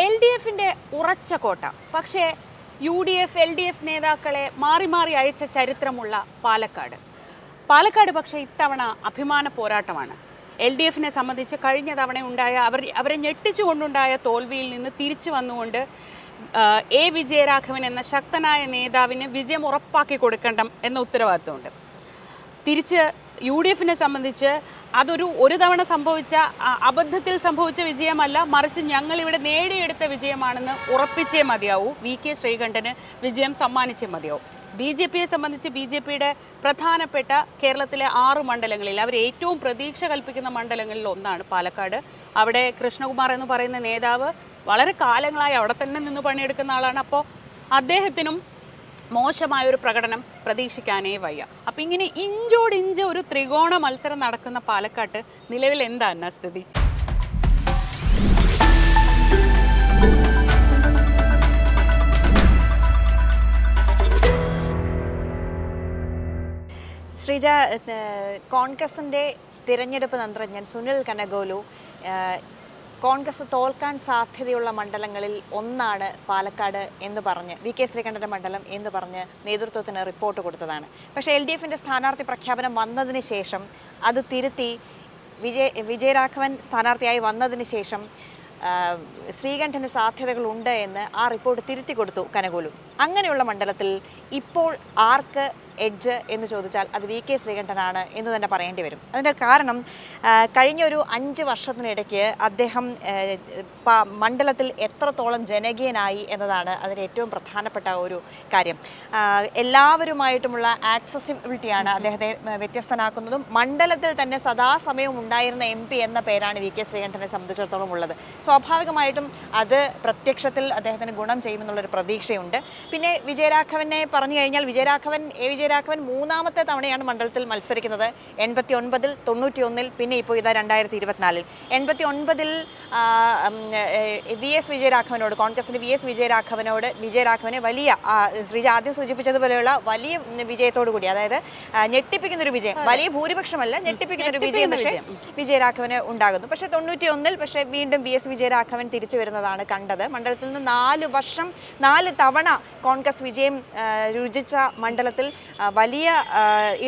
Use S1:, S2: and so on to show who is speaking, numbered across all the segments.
S1: L D എഫിന്റെ ഉറച്ച കോട്ട. പക്ഷേ U D F L D F നേതാക്കളെ മാറി മാറി അയച്ച ചരിത്രമുള്ള പാലക്കാട്. പാലക്കാട് പക്ഷേ ഇത്തവണ അഭിമാന പോരാട്ടമാണ്. എൽ ഡി എഫിനെ സംബന്ധിച്ച് കഴിഞ്ഞ തവണ ഉണ്ടായ അവർ അവരെ ഞെട്ടിച്ചുകൊണ്ടുണ്ടായ തോൽവിയിൽ നിന്ന് തിരിച്ചു വന്നുകൊണ്ട് എ വിജയരാഘവൻ എന്ന ശക്തനായ നേതാവിന് വിജയം ഉറപ്പാക്കി കൊടുക്കണം എന്ന ഉത്തരവാദിത്വമുണ്ട്. തിരിച്ച് യു ഡി എഫിനെ സംബന്ധിച്ച് അതൊരു ഒരു തവണ സംഭവിച്ച അബദ്ധത്തിൽ സംഭവിച്ച വിജയമല്ല മറിച്ച് ഞങ്ങൾ ഇവിടെ നേടിയെടുത്ത വിജയമാണെന്ന് ഉറപ്പിച്ചേ മതിയാവൂ. വി കെ ശ്രീകണ്ഠന് വിജയം സമ്മാനിച്ചേ മതിയാവും. ബി ജെ പിയെ സംബന്ധിച്ച് ബി ജെ പിയുടെ പ്രധാനപ്പെട്ട കേരളത്തിലെ ആറ് മണ്ഡലങ്ങളിൽ അവർ ഏറ്റവും പ്രതീക്ഷ കൽപ്പിക്കുന്ന മണ്ഡലങ്ങളിൽ ഒന്നാണ് പാലക്കാട്. അവിടെ കൃഷ്ണകുമാർ എന്ന് പറയുന്ന നേതാവ് വളരെ കാലങ്ങളായി അവിടെ തന്നെ നിന്ന് പണിയെടുക്കുന്ന ആളാണ്. അപ്പോൾ അദ്ദേഹത്തിനും മോശമായ ഒരു പ്രകടനം പ്രതീക്ഷിക്കാനേ വയ്യ. അപ്പം ഇങ്ങനെ ഇഞ്ചോടിഞ്ച് ഒരു ത്രികോണ മത്സരം നടക്കുന്ന പാലക്കാട്ട് നിലവിൽ എന്താണ് സ്ഥിതി?
S2: ശ്രീജ കോൺഗ്രസിന്റെ തിരഞ്ഞെടുപ്പ് തന്ത്രജ്ഞൻ സുനിൽ കനഗോലു കോൺഗ്രസ് തോൽക്കാൻ സാധ്യതയുള്ള മണ്ഡലങ്ങളിൽ ഒന്നാണ് പാലക്കാട് എന്ന് പറഞ്ഞ് വി കെ ശ്രീകണ്ഠന്റെ മണ്ഡലം എന്ന് പറഞ്ഞ് നേതൃത്വത്തിന് റിപ്പോർട്ട് കൊടുത്തതാണ്. പക്ഷേ എൽ ഡി എഫിന്റെ സ്ഥാനാർത്ഥി പ്രഖ്യാപനം വന്നതിന് ശേഷം അത് തിരുത്തി വിജയ വിജയരാഘവൻ സ്ഥാനാർത്ഥിയായി വന്നതിന് ശേഷം ശ്രീകണ്ഠന് സാധ്യതകളുണ്ട് എന്ന് ആ റിപ്പോർട്ട് തിരുത്തി കൊടുത്തു കനകോലു. അങ്ങനെയുള്ള മണ്ഡലത്തിൽ ഇപ്പോൾ ആർക്ക് എഡ്ജ് എന്ന് ചോദിച്ചാൽ അത് വി കെ ശ്രീകണ്ഠനാണ് എന്ന് തന്നെ പറയേണ്ടി വരും. അതിന്റെ കാരണം കഴിഞ്ഞ ഒരു അഞ്ച് വർഷത്തിനിടയ്ക്ക് അദ്ദേഹം മണ്ഡലത്തിൽ എത്രത്തോളം ജനകീയനായി എന്നതാണ് അതിന് ഏറ്റവും പ്രധാനപ്പെട്ട ഒരു കാര്യം. എല്ലാവരുമായിട്ടുമുള്ള ആക്സസിബിലിറ്റിയാണ് അദ്ദേഹത്തെ വ്യത്യസ്തനാക്കുന്നതും മണ്ഡലത്തിൽ തന്നെ സദാസമയം ഉണ്ടായിരുന്ന എം പി എന്ന പേരാണ് വി കെ ശ്രീകണ്ഠനെ സംബന്ധിച്ചിടത്തോളം ഉള്ളത്. സ്വാഭാവികമായിട്ടും അത് പ്രത്യക്ഷത്തിൽ അദ്ദേഹത്തിന് ഗുണം ചെയ്യുമെന്നുള്ളൊരു പ്രതീക്ഷയുണ്ട്. പിന്നെ വിജയരാഘവനെ പറഞ്ഞു കഴിഞ്ഞാൽ വിജയരാഘവൻ എ. വിജയരാഘവൻ മൂന്നാമത്തെ തവണയാണ് മണ്ഡലത്തിൽ മത്സരിക്കുന്നത്. എൺപത്തി ഒൻപതിൽ തൊണ്ണൂറ്റി ഒന്നിൽ പിന്നെ ഇപ്പോൾ ഇതാ രണ്ടായിരത്തി ഇരുപത്തിനാലിൽ എൺപത്തി ഒൻപതിൽ വി. എസ്. വിജയരാഘവനോട് കോൺഗ്രസിന്റെ വി. എസ്. വിജയരാഘവനോട് വിജയരാഘവനെ വലിയ ശ്രീജ ആദ്യം സൂചിപ്പിച്ചതുപോലെയുള്ള വലിയ വിജയത്തോടു കൂടി അതായത് ഞെട്ടിപ്പിക്കുന്നൊരു ഞെട്ടിപ്പിക്കുന്ന ഒരു വിജയം വലിയ ഭൂരിപക്ഷമല്ല ഞെട്ടിപ്പിക്കുന്ന ഒരു വിജയം പക്ഷേ വിജയരാഘവന് ഉണ്ടാകുന്നു. പക്ഷേ തൊണ്ണൂറ്റി ഒന്നിൽ പക്ഷേ വീണ്ടും വി. എസ്. വിജയരാഘവൻ തിരിച്ചു വരുന്നതാണ് കണ്ടത്. മണ്ഡലത്തിൽ നിന്ന് നാല് വർഷം നാല് തവണ കോൺഗ്രസ് വിജയം രുചിച്ച മണ്ഡലത്തിൽ വലിയ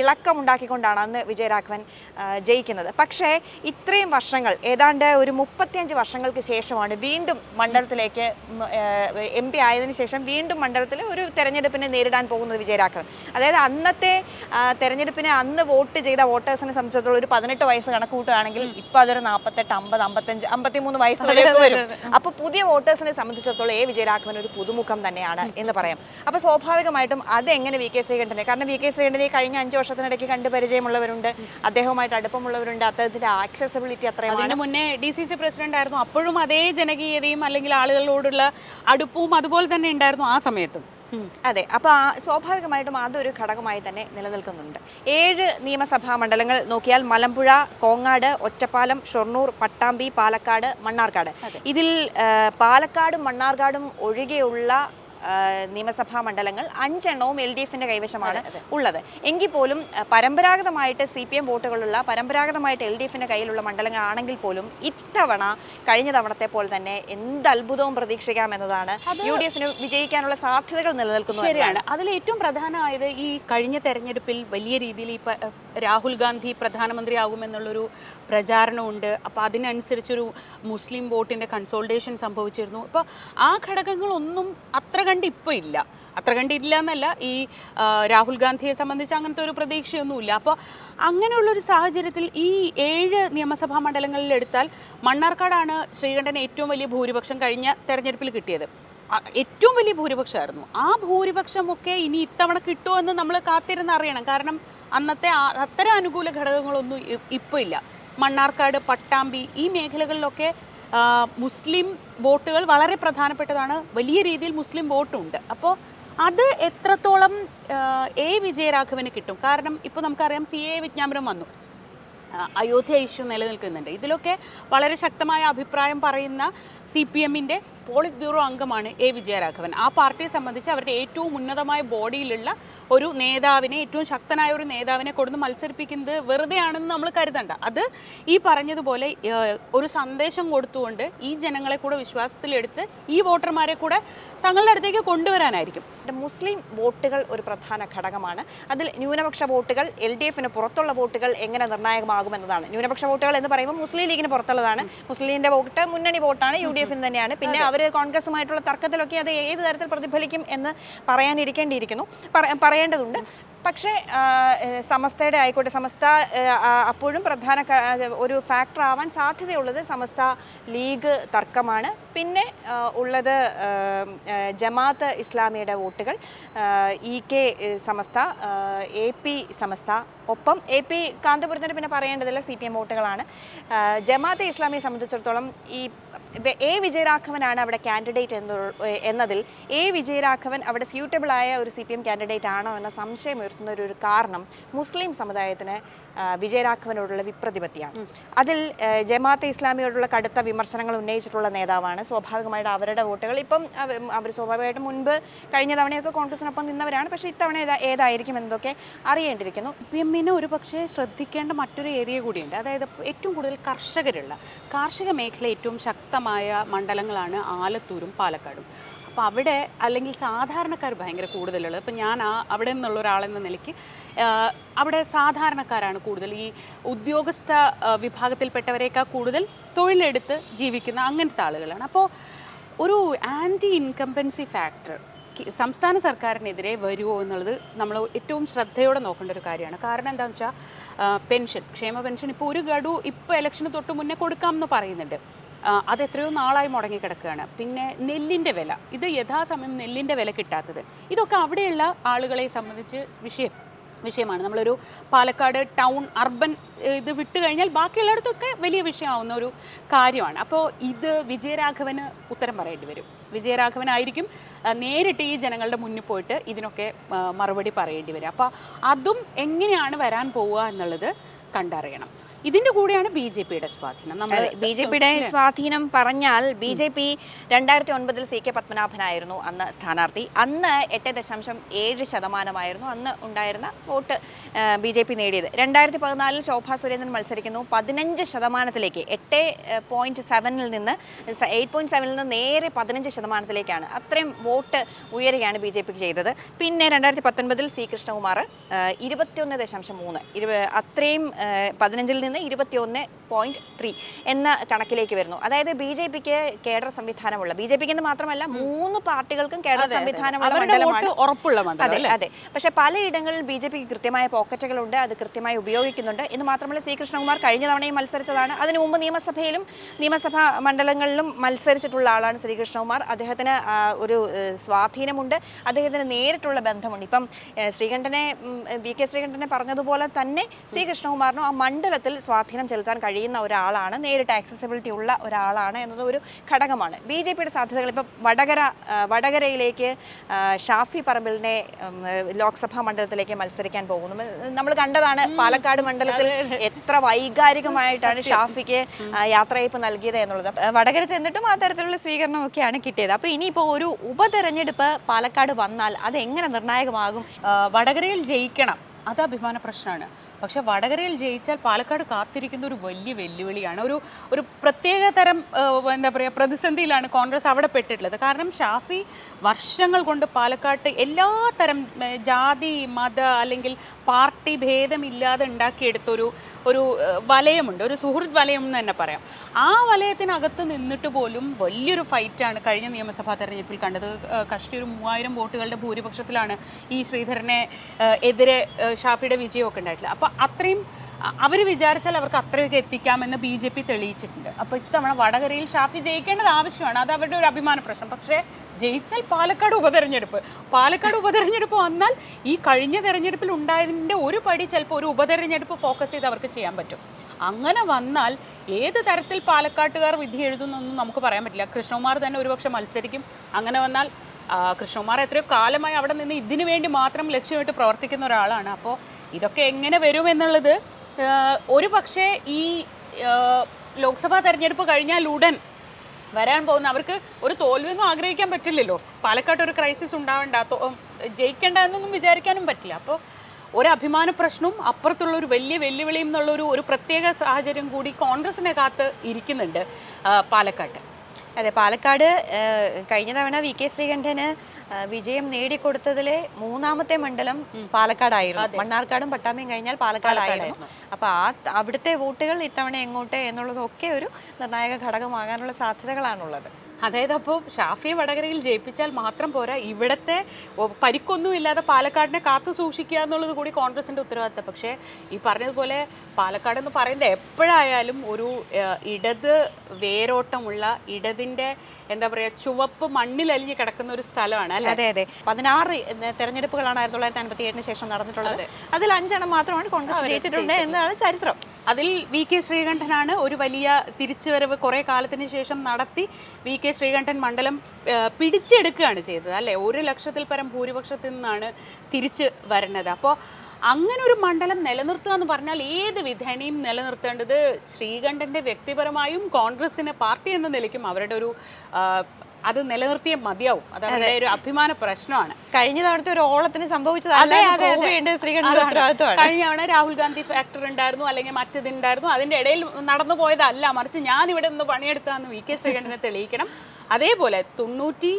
S2: ഇളക്കമുണ്ടാക്കിക്കൊണ്ടാണ് അന്ന് വിജയരാഘവൻ ജയിക്കുന്നത്. പക്ഷേ ഇത്രയും വർഷങ്ങൾ ഏതാണ്ട് ഒരു മുപ്പത്തിയഞ്ച് വർഷങ്ങൾക്ക് ശേഷമാണ് വീണ്ടും മണ്ഡലത്തിലേക്ക് എം പി ആയതിനു ശേഷം വീണ്ടും മണ്ഡലത്തിൽ ഒരു തെരഞ്ഞെടുപ്പിനെ നേരിടാൻ പോകുന്നത് വിജയരാഘവൻ. അതായത് അന്നത്തെ തെരഞ്ഞെടുപ്പിനെ അന്ന് വോട്ട് ചെയ്ത വോട്ടേഴ്സിനെ സംബന്ധിച്ചിടത്തോളം ഒരു പതിനെട്ട് വയസ്സ് കണക്ക് കൂട്ടുകയാണെങ്കിൽ ഇപ്പൊ അതൊരു നാൽപ്പത്തെട്ട് അമ്പത് അമ്പത്തഞ്ച് അമ്പത്തിമൂന്ന് വയസ്സ് വരെയൊക്കെ വരും. അപ്പോൾ പുതിയ വോട്ടേഴ്സിനെ സംബന്ധിച്ചിടത്തോളം എ വിജയരാഘവൻ ഒരു പുതുമുഖം തന്നെയാണ് എന്ന് പറയാം. അപ്പൊ സ്വാഭാവികമായിട്ടും അതെങ്ങനെ വി കെ ശ്രീകണ്ഠനെ? കാരണം വി കെ ശ്രീകണ്ഠനെ കഴിഞ്ഞ അഞ്ച് വർഷത്തിനിടയ്ക്ക് കണ്ട് പരിചയമുള്ളവരുണ്ട്. അദ്ദേഹവുമായിട്ട് അടുപ്പമുള്ളവരുണ്ട്. അദ്ദേഹത്തിന്റെ ആക്സസിബിലിറ്റി അത്രയും
S1: അതിന് മുന്നേ ഡി സി സി പ്രസിഡന്റ് ആയിരുന്നു. അപ്പോഴും അതേ ജനകീയതയും അല്ലെങ്കിൽ ആളുകളോടുള്ള അടുപ്പവും അതുപോലെ തന്നെ ഉണ്ടായിരുന്നു ആ സമയത്തും.
S2: അതെ. അപ്പോൾ സ്വാഭാവികമായിട്ടും അതൊരു ഘടകമായി തന്നെ നിലനിൽക്കുന്നുണ്ട്. ഏഴ് നിയമസഭാ മണ്ഡലങ്ങൾ നോക്കിയാൽ മലമ്പുഴ കോങ്ങാട് ഒറ്റപ്പാലം ഷൊർണൂർ പട്ടാമ്പി പാലക്കാട് മണ്ണാർക്കാട്. ഇതിൽ പാലക്കാടും മണ്ണാർക്കാടും ഒഴികെയുള്ള നിയമസഭാ മണ്ഡലങ്ങൾ അഞ്ചെണ്ണവും എൽ ഡി എഫിന്റെ കൈവശമാണ് ഉള്ളത്. എങ്കിൽ പോലും പരമ്പരാഗതമായിട്ട് സി പി എം വോട്ടുകളുള്ള പരമ്പരാഗതമായിട്ട് എൽ ഡി എഫിന്റെ കയ്യിലുള്ള മണ്ഡലങ്ങളാണെങ്കിൽ പോലും ഇത്തവണ കഴിഞ്ഞ തവണത്തെ പോലെ തന്നെ എന്ത് അത്ഭുതവും പ്രതീക്ഷിക്കാം എന്നതാണ് യു ഡി എഫിന് വിജയിക്കാനുള്ള സാധ്യതകൾ നിലനിൽക്കുന്നു
S1: ശരിയാണ്. അതിൽ ഏറ്റവും പ്രധാനമായത് ഈ കഴിഞ്ഞ തെരഞ്ഞെടുപ്പിൽ വലിയ രീതിയിൽ ഈ രാഹുൽ ഗാന്ധി പ്രധാനമന്ത്രിയാകുമെന്നുള്ളൊരു പ്രചാരണമുണ്ട്. അപ്പോൾ അതിനനുസരിച്ചൊരു മുസ്ലിം വോട്ടിന്റെ കൺസോൾട്ടേഷൻ സംഭവിച്ചിരുന്നു. അപ്പോൾ ആ ഘടകങ്ങളൊന്നും അത്ര കണ്ട് ഇപ്പോൾ ഇല്ല. അത്ര കണ്ടില്ല എന്നല്ല ഈ രാഹുൽ ഗാന്ധിയെ സംബന്ധിച്ച് അങ്ങനത്തെ ഒരു പ്രതീക്ഷയൊന്നുമില്ല. അപ്പോൾ അങ്ങനെയുള്ളൊരു സാഹചര്യത്തിൽ ഈ ഏഴ് നിയമസഭാ മണ്ഡലങ്ങളിൽ എടുത്താൽ മണ്ണാർക്കാടാണ് ശ്രീകണ്ഠന് ഏറ്റവും വലിയ ഭൂരിപക്ഷം കഴിഞ്ഞ തെരഞ്ഞെടുപ്പിൽ കിട്ടിയത്. ഏറ്റവും വലിയ ഭൂരിപക്ഷമായിരുന്നു. ആ ഭൂരിപക്ഷമൊക്കെ ഇനി ഇത്തവണ കിട്ടുമോ എന്ന് നമ്മൾ കാത്തിരുന്ന് അറിയണം. കാരണം അന്നത്തെ അത്തരം അനുകൂല ഘടകങ്ങളൊന്നും ഇപ്പോൾ ഇല്ല. മണ്ണാർക്കാട് പട്ടാമ്പി ഈ മേഖലകളിലൊക്കെ മുസ്ലിം വോട്ടുകൾ വളരെ പ്രധാനപ്പെട്ടതാണ്. വലിയ രീതിയിൽ മുസ്ലിം വോട്ടുണ്ട്. അപ്പോൾ അത് എത്രത്തോളം എ വിജയരാഘവന് കിട്ടും? കാരണം ഇപ്പോൾ നമുക്കറിയാം സി എ വിജ്ഞാപനം വന്നു. അയോധ്യ ഇഷ്യൂ നിലനിൽക്കുന്നുണ്ട്. ഇതിലൊക്കെ വളരെ ശക്തമായ അഭിപ്രായം പറയുന്ന സി പി എമ്മിന്റെ പോളിറ്റ് ബ്യൂറോ അംഗമാണ് എ. വിജയരാഘവൻ. ആ പാർട്ടിയെ സംബന്ധിച്ച് അവരുടെ ഏറ്റവും ഉന്നതമായ ബോഡിയിലുള്ള ഒരു നേതാവിനെ ഏറ്റവും ശക്തനായ ഒരു നേതാവിനെ കൊടുന്ന് മത്സരിപ്പിക്കുന്നത് വെറുതെയാണെന്ന് നമ്മൾ കരുതണ്ട. അത് ഈ പറഞ്ഞതുപോലെ ഒരു സന്ദേശം കൊടുത്തുകൊണ്ട് ഈ ജനങ്ങളെ കൂടെ വിശ്വാസത്തിലെടുത്ത് ഈ വോട്ടർമാരെ കൂടെ തങ്ങളുടെ അടുത്തേക്ക് കൊണ്ടുവരാനായിരിക്കും.
S2: മുസ്ലിം വോട്ടുകൾ ഒരു പ്രധാന ഘടകമാണ്. അതിൽ ന്യൂനപക്ഷ വോട്ടുകൾ എൽ ഡി എഫിന് പുറത്തുള്ള വോട്ടുകൾ എങ്ങനെ നിർണായകമാകുമെന്നതാണ് ന്യൂനപക്ഷ വോട്ടുകൾ എന്ന് പറയുമ്പോൾ മുസ്ലിം ലീഗിന് പുറത്തുള്ളതാണ്. മുസ്ലിം ലീഗിന്റെ വോട്ട് മുന്നണി വോട്ടാണ് യു ഡി എഫിന് തന്നെയാണ്. പിന്നെ അവർ കോൺഗ്രസുമായിട്ടുള്ള തർക്കത്തിലൊക്കെ അത് ഏത് തരത്തിൽ പ്രതിഫലിക്കും എന്ന് പറയാനിരിക്കേണ്ടിയിരിക്കുന്നു. പറ- പറയേണ്ടതുണ്ട്. പക്ഷേ സമസ്തയുടെ ആയിക്കോട്ടെ സമസ്ത അപ്പോഴും പ്രധാന ഒരു ഫാക്ടർ ആവാൻ സാധ്യതയുള്ളത് സമസ്ത ലീഗ് തർക്കമാണ്. പിന്നെ ഉള്ളത് ജമാഅത്ത് ഇസ്ലാമിയുടെ വോട്ടുകൾ. E K Samastha A P Samastha. ഒപ്പം എ പി കാന്തപുരത്തിന് പിന്നെ പറയേണ്ടതില്ല സി പി എം വോട്ടുകളാണ്. ജമാഅത്ത് ഇസ്ലാമിയെ സംബന്ധിച്ചിടത്തോളം ഈ എ വിജയരാഘവനാണ് അവിടെ കാൻഡിഡേറ്റ് എന്ന് എന്നതിൽ എ വിജയരാഘവൻ അവിടെ സ്യൂട്ടബിളായ ഒരു സി പി എം കാൻഡിഡേറ്റ് ആണോ എന്ന സംശയം ഉയർത്തുന്ന ഒരു കാരണം മുസ്ലിം സമുദായത്തിന് വിജയരാഘവനോടുള്ള വിപ്രതിപത്തിയാണ്. അതിൽ ജമാഅത്തെ ഇസ്ലാമിയോടുള്ള കടുത്ത വിമർശനങ്ങൾ ഉന്നയിച്ചിട്ടുള്ള നേതാവാണ്. സ്വാഭാവികമായിട്ട് അവരുടെ വോട്ടുകൾ ഇപ്പം അവർ അവർ സ്വാഭാവികമായിട്ടും മുൻപ് കഴിഞ്ഞ തവണയൊക്കെ കോൺഗ്രസിനൊപ്പം നിന്നവരാണ്. പക്ഷേ ഇത്തവണ ഏതായിരിക്കും എന്നതൊക്കെ അറിയേണ്ടിയിരിക്കുന്നു.
S1: പി എമ്മിനെ ഒരു പക്ഷേ ശ്രദ്ധിക്കേണ്ട മറ്റൊരു ഏരിയ കൂടിയുണ്ട്. അതായത് ഏറ്റവും കൂടുതൽ കർഷകരുള്ള കാർഷിക മേഖല ഏറ്റവും ശക്തമായ മണ്ഡലങ്ങളാണ് ആലത്തൂരും പാലക്കാടും. അപ്പോൾ അവിടെ അല്ലെങ്കിൽ സാധാരണക്കാർ ഭയങ്കര കൂടുതലുള്ളത്. ഇപ്പം ഞാൻ ആ അവിടെ നിന്നുള്ള ഒരാളെന്ന നിലയ്ക്ക് അവിടെ സാധാരണക്കാരാണ് കൂടുതൽ. ഈ ഉദ്യോഗസ്ഥ വിഭാഗത്തിൽപ്പെട്ടവരേക്കാൾ കൂടുതൽ തൊഴിലെടുത്ത് ജീവിക്കുന്ന അങ്ങനത്തെ ആളുകളാണ്. അപ്പോൾ ഒരു ആന്റി ഇൻകംപൻസി ഫാക്ടർ സംസ്ഥാന സർക്കാരിനെതിരെ വരുമോ എന്നുള്ളത് നമ്മൾ ഏറ്റവും ശ്രദ്ധയോടെ നോക്കേണ്ട ഒരു കാര്യമാണ്. കാരണം എന്താണെന്ന് വെച്ചാൽ പെൻഷൻ ക്ഷേമ പെൻഷൻ ഇപ്പോൾ ഒരു ഗഡു ഇപ്പോൾ ഇലക്ഷന് തൊട്ട് മുന്നേ കൊടുക്കാമെന്ന് പറയുന്നുണ്ട്. അത് എത്രയോ നാളായി മുടങ്ങി കിടക്കുകയാണ്. പിന്നെ നെല്ലിന്റെ വില. ഇത് യഥാസമയം നെല്ലിന്റെ വില കിട്ടാത്തത്. ഇതൊക്കെ അവിടെയുള്ള ആളുകളെ സംബന്ധിച്ച് വിഷയം വിഷയമാണ്. നമ്മളൊരു പാലക്കാട് ടൗൺ അർബൻ ഇത് വിട്ടു കഴിഞ്ഞാൽ ബാക്കിയുള്ളിടത്തൊക്കെ വലിയ വിഷയമാവുന്ന ഒരു കാര്യമാണ്. അപ്പോൾ ഇത് വിജയരാഘവന് ഉത്തരം പറയേണ്ടി വരും. വിജയരാഘവനായിരിക്കും നേരിട്ട് ഈ ജനങ്ങളുടെ മുന്നിൽ പോയിട്ട് ഇതിനൊക്കെ മറുപടി പറയേണ്ടി വരും. അപ്പോൾ അതും എങ്ങനെയാണ് വരാൻ പോവുക എന്നുള്ളത് കണ്ടറിയണം. ഇതിന്റെ കൂടെയാണ് ബി ജെ പിയുടെ സ്വാധീനം. നമ്മൾ
S2: ബി ജെ പിയുടെ സ്വാധീനം പറഞ്ഞാൽ ബി ജെ പി രണ്ടായിരത്തി ഒൻപതിൽ സി കെ പത്മനാഭനായിരുന്നു അന്ന് സ്ഥാനാർത്ഥി. അന്ന് എട്ട് ദശാംശം ഏഴ് ശതമാനമായിരുന്നു അന്ന് ഉണ്ടായിരുന്ന വോട്ട് ബി ജെ പി നേടിയത്. രണ്ടായിരത്തി പതിനാലിൽ ശോഭാ സുരേന്ദ്രൻ മത്സരിക്കുന്നു. പതിനഞ്ച് ശതമാനത്തിലേക്ക് എട്ട് പോയിന്റ് സെവനിൽ നിന്ന് എയ്റ്റ് പോയിന്റ് സെവനിൽ നിന്ന് നേരെ പതിനഞ്ച് ശതമാനത്തിലേക്കാണ് അത്രയും വോട്ട് ഉയരുകയാണ് ബി ജെ പിക്ക് ചെയ്തത്. പിന്നെ രണ്ടായിരത്തി പത്തൊൻപതിൽ സി കൃഷ്ണകുമാർ ഇരുപത്തിയൊന്ന് ദശാംശം മൂന്ന് അത്രയും പതിനഞ്ചിൽ നിന്ന് ഇരുപത്തിയൊന്ന് പോയിന്റ് ത്രീ എന്ന കണക്കിലേക്ക് വരുന്നു. അതായത് ബി ജെ പിക്ക് കേഡർ സംവിധാനമുള്ള ബി ജെ പിക്ക് എന്ന് മാത്രമല്ല മൂന്ന് പാർട്ടികൾക്കും കേഡർ സംവിധാനമുള്ള മണ്ഡലമാണ്. അതെ അതെ. പക്ഷെ പലയിടങ്ങളിൽ ബി ജെ പിക്ക് കൃത്യമായ പോക്കറ്റുകളുണ്ട് അത് കൃത്യമായി ഉപയോഗിക്കുന്നുണ്ട്. എന്ന് മാത്രമല്ല സി കൃഷ്ണകുമാർ കഴിഞ്ഞ തവണയും മത്സരിച്ചതാണ്. അതിനു മുമ്പ് നിയമസഭയിലും നിയമസഭാ മണ്ഡലങ്ങളിലും മത്സരിച്ചിട്ടുള്ള ആളാണ് ശ്രീകൃഷ്ണകുമാർ അദ്ദേഹത്തിന് ഒരു സ്വാധീനമുണ്ട്. അദ്ദേഹത്തിന് നേരിട്ടുള്ള ബന്ധമുണ്ട്. ഇപ്പം ശ്രീകണ്ഠനെ വി കെ ശ്രീകണ്ഠനെ പറഞ്ഞതുപോലെ തന്നെ സി കൃഷ്ണകുമാറിനും ആ മണ്ഡലത്തിൽ സ്വാധീനം ചെലുത്താൻ കഴിയുന്ന ഒരാളാണ് നേരിട്ട് ആക്സസിബിലിറ്റി ഉള്ള ഒരാളാണ് എന്നത് ഒരു ഘടകമാണ്. ബി ജെ പിയുടെ സാധ്യതകൾ ഇപ്പം വടകര വടകരയിലേക്ക് ഷാഫി പറമ്പിലിനെ ലോക്സഭാ മണ്ഡലത്തിലേക്ക് മത്സരിക്കാൻ പോകുന്നു. നമ്മൾ കണ്ടതാണ് പാലക്കാട് മണ്ഡലത്തിൽ എത്ര വൈകാരികമായിട്ടാണ് ഷാഫിക്ക് യാത്രയപ്പ് നൽകിയത് എന്നുള്ളത്. വടകര ചെന്നിട്ടും ആ തരത്തിലുള്ള സ്വീകരണമൊക്കെയാണ് കിട്ടിയത്. അപ്പോൾ ഇനിയിപ്പോൾ ഒരു ഉപതെരഞ്ഞെടുപ്പ് പാലക്കാട് വന്നാൽ അത് എങ്ങനെ നിർണായകമാകും
S1: വടകരയിൽ ജയിക്കണം. അത് അഭിമാന പ്രശ്നമാണ്. പക്ഷെ വടകരയിൽ ജയിച്ചാൽ പാലക്കാട് കാത്തിരിക്കുന്ന ഒരു വലിയ വെല്ലുവിളിയാണ്. ഒരു ഒരു പ്രത്യേക തരം എന്താ പറയുക പ്രതിസന്ധിയിലാണ് കോൺഗ്രസ് അവിടെ പെട്ടിട്ടുള്ളത്. കാരണം ഷാഫി വർഷങ്ങൾ കൊണ്ട് പാലക്കാട്ട് എല്ലാ തരം ജാതി മത അല്ലെങ്കിൽ പാർട്ടി ഭേദമില്ലാതെ ഉണ്ടാക്കിയെടുത്തൊരു ഒരു വലയമുണ്ട്. ഒരു സുഹൃത്ത് വലയം എന്ന് തന്നെ പറയാം. ആ വലയത്തിനകത്ത് നിന്നിട്ട് പോലും വലിയൊരു ഫൈറ്റാണ് കഴിഞ്ഞ നിയമസഭാ തെരഞ്ഞെടുപ്പിൽ കണ്ടത്. കഷ്ടി ഒരു മൂവായിരം വോട്ടുകളുടെ ഭൂരിപക്ഷത്തിലാണ് ഈ ശ്രീധരനെ എതിരെ ഷാഫിയുടെ വിജയമൊക്കെ ഉണ്ടായിട്ടില്ല അപ്പോൾ അത്രയും അവർ വിചാരിച്ചാൽ അവർക്ക് അത്രയൊക്കെ എത്തിക്കാമെന്ന് ബി ജെ പി തെളിയിച്ചിട്ടുണ്ട്. അപ്പോൾ ഇത്തവണ വടകരയിൽ ഷാഫി ജയിക്കേണ്ടത് ആവശ്യമാണ്. അത് അവരുടെ ഒരു അഭിമാന പ്രശ്നം. പക്ഷേ ജയിച്ചാൽ പാലക്കാട് ഉപതെരഞ്ഞെടുപ്പ്. പാലക്കാട് ഉപതെരഞ്ഞെടുപ്പ് വന്നാൽ ഈ കഴിഞ്ഞ തെരഞ്ഞെടുപ്പിൽ ഉണ്ടായതിന്റെ ഒരു പടി ചിലപ്പോൾ ഒരു ഉപതെരഞ്ഞെടുപ്പ് ഫോക്കസ് ചെയ്ത് അവർക്ക് ചെയ്യാൻ പറ്റും. അങ്ങനെ വന്നാൽ ഏത് തരത്തിൽ പാലക്കാട്ടുകാർ വിധി എഴുതുന്നൊന്നും നമുക്ക് പറയാൻ പറ്റില്ല. കൃഷ്ണകുമാർ തന്നെ ഒരുപക്ഷെ മത്സരിക്കും. അങ്ങനെ വന്നാൽ കൃഷ്ണകുമാർ എത്രയോ കാലമായി അവിടെ നിന്ന് ഇതിനു വേണ്ടി മാത്രം ലക്ഷ്യമിട്ട് പ്രവർത്തിക്കുന്ന ഒരാളാണ്. അപ്പോൾ ഇതൊക്കെ എങ്ങനെ വരും എന്നുള്ളത് ഒരു പക്ഷേ ഈ ലോക്സഭാ തെരഞ്ഞെടുപ്പ് കഴിഞ്ഞാൽ ഉടൻ വരാൻ പോകുന്ന അവർക്ക് ഒരു തോൽവിയൊന്നും ആഗ്രഹിക്കാൻ പറ്റില്ലല്ലോ. പാലക്കാട്ട് ഒരു ക്രൈസിസ് ഉണ്ടാവേണ്ട. ജയിക്കേണ്ട എന്നൊന്നും വിചാരിക്കാനും പറ്റില്ല. അപ്പോൾ ഒരു അഭിമാന പ്രശ്നവും അപ്പുറത്തുള്ള ഒരു വലിയ വെല്ലുവിളിയും എന്നുള്ളൊരു ഒരു പ്രത്യേക സാഹചര്യം കൂടി കോൺഗ്രസിനെ കാത്ത് ഇരിക്കുന്നുണ്ട് പാലക്കാട്ട്.
S2: അതെ പാലക്കാട് കഴിഞ്ഞ തവണ വി കെ ശ്രീകണ്ഠന് വിജയം നേടിക്കൊടുത്തതിലെ മൂന്നാമത്തെ മണ്ഡലം പാലക്കാടായിരുന്നു. മണ്ണാർക്കാടും പട്ടാമ്പിയും കഴിഞ്ഞാൽ പാലക്കാടായിരുന്നു. അപ്പൊ ആ അവിടുത്തെ വോട്ടുകൾ ഇത്തവണ എങ്ങോട്ട് എന്നുള്ളതൊക്കെ ഒരു നിർണായക ഘടകമാകാനുള്ള സാധ്യതകളാണുള്ളത്.
S1: അതായത് അപ്പോൾ ഷാഫിയെ വടകരയിൽ ജയിപ്പിച്ചാൽ മാത്രം പോരാ. ഇവിടുത്തെ പരിക്കൊന്നുമില്ലാതെ പാലക്കാടിനെ കാത്തു സൂക്ഷിക്കുക എന്നുള്ളത് കൂടി കോൺഗ്രസിന്റെ ഉത്തരവാദിത്തം. പക്ഷേ ഈ പറഞ്ഞതുപോലെ പാലക്കാട് എന്ന് പറയുന്നത് എപ്പോഴായാലും ഒരു ഇടത് വേരോട്ടമുള്ള ഇടതിന്റെ എന്താ പറയുക ചുവപ്പ് മണ്ണിലലിഞ്ഞ് കിടക്കുന്ന ഒരു സ്ഥലമാണ് അല്ലെ?
S2: അതെ അതെ. പതിനാറ് തെരഞ്ഞെടുപ്പുകളാണ് ആയിരത്തി തൊള്ളായിരത്തി അൻപത്തി ഏഴിന് ശേഷം നടന്നിട്ടുള്ളത്. അതിൽ അഞ്ചെണ്ണം മാത്രമാണ് കോൺഗ്രസ് ജയിച്ചിട്ടുണ്ട് എന്നതാണ് ചരിത്രം.
S1: അതിൽ വി കെ ശ്രീകണ്ഠനാണ് ഒരു വലിയ തിരിച്ചുവരവ് കുറേ കാലത്തിന് ശേഷം നടത്തി. വി കെ ശ്രീകണ്ഠൻ മണ്ഡലം പിടിച്ചെടുക്കുകയാണ് ചെയ്തത്. അല്ലേ? ഒരു ലക്ഷത്തിൽ പരം ഭൂരിപക്ഷത്തിൽ നിന്നാണ് തിരിച്ച് വരുന്നത് അപ്പോൾ അങ്ങനെ ഒരു മണ്ഡലം നിലനിർത്തുക എന്ന് പറഞ്ഞാൽ ഏത് വിധേനയും നിലനിർത്തേണ്ടത് ശ്രീകണ്ഠന്റെ വ്യക്തിപരമായും കോൺഗ്രസിന് പാർട്ടി എന്ന നിലയ്ക്കും അവരുടെ ഒരു അത് നിലനിർത്തിയേ മതിയാവും. അത് അവരുടെ ഒരു അഭിമാന പ്രശ്നമാണ്.
S2: കഴിഞ്ഞ തവണത്തെ ഒരു ഓളത്തിന് സംഭവിച്ചതല്ല
S1: കഴിഞ്ഞ തവണ രാഹുൽ ഗാന്ധി ഫാക്ടർ ഉണ്ടായിരുന്നു അല്ലെങ്കിൽ മറ്റേതുണ്ടായിരുന്നു അതിന്റെ ഇടയിൽ നടന്നു പോയതല്ല. മറിച്ച് ഞാൻ ഇവിടെ നിന്ന് പണിയെടുത്താന്ന് വി കെ ശ്രീകണ്ഠനെ തെളിയിക്കണം. അതേപോലെ തൊണ്ണൂറ്റി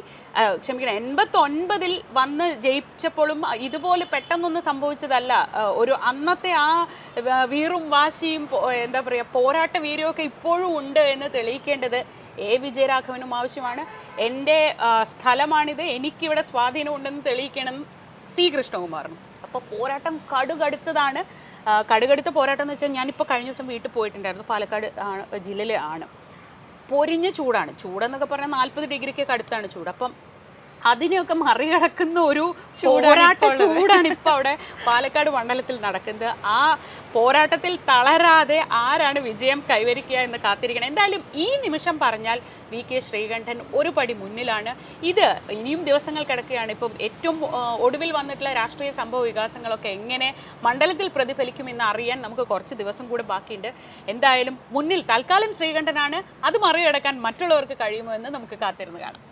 S1: ക്ഷമിക്കണം എൺപത്തി ഒൻപതിൽ വന്ന് ജയിച്ചപ്പോഴും ഇതുപോലെ പെട്ടെന്നൊന്നും സംഭവിച്ചതല്ല. ഒരു അന്നത്തെ ആ ആ, വീറും വാശിയും എന്താ പറയുക പോരാട്ട വീര്യമൊക്കെ ഇപ്പോഴും ഉണ്ട് എന്ന് തെളിയിക്കേണ്ടത് എ വിജയരാഘവനും ആവശ്യമാണ്. എന്റെ സ്ഥലമാണിത്. എനിക്കിവിടെ സ്വാധീനമുണ്ടെന്ന് തെളിയിക്കണം സി കൃഷ്ണകുമാറിനും. അപ്പോൾ പോരാട്ടം കടുകടുത്തതാണ്. കടുകടുത്ത പോരാട്ടം എന്ന് വെച്ചാൽ ഞാനിപ്പോൾ കഴിഞ്ഞ ദിവസം വീട്ടിൽ പോയിട്ടുണ്ടായിരുന്നു. പാലക്കാട് ആണ്. പൊരിഞ്ഞ ചൂടാണ്. ചൂടെന്നൊക്കെ പറഞ്ഞാൽ നാൽപ്പത് ഡിഗ്രിക്കൊക്കെ അടുത്താണ് ചൂട്. അപ്പം അതിനെയൊക്കെ മറികടക്കുന്ന ഒരു പോരാട്ട ചൂടാണ് ഇപ്പൊ അവിടെ പാലക്കാട് മണ്ഡലത്തിൽ നടക്കുന്നത്. ആ പോരാട്ടത്തിൽ തളരാതെ ആരാണ് വിജയം കൈവരിക്കുക എന്ന് കാത്തിരിക്കണം. എന്തായാലും ഈ നിമിഷം പറഞ്ഞാൽ വി കെ ശ്രീകണ്ഠൻ ഒരു പടി മുന്നിലാണ്. ഇത് ഇനിയും ദിവസങ്ങൾ കിടക്കുകയാണ്. ഇപ്പം ഏറ്റവും ഒടുവിൽ വന്നിട്ടുള്ള രാഷ്ട്രീയ സംഭവ വികാസങ്ങളൊക്കെ എങ്ങനെ മണ്ഡലത്തിൽ പ്രതിഫലിക്കുമെന്ന് അറിയാൻ നമുക്ക് കുറച്ച് ദിവസം കൂടെ ബാക്കിയുണ്ട്. എന്തായാലും മുന്നിൽ തൽക്കാലം ശ്രീകണ്ഠനാണ്. അത് മറികടക്കാൻ മറ്റുള്ളവർക്ക് കഴിയുമോ എന്ന് നമുക്ക് കാത്തിരുന്ന് കാണാം.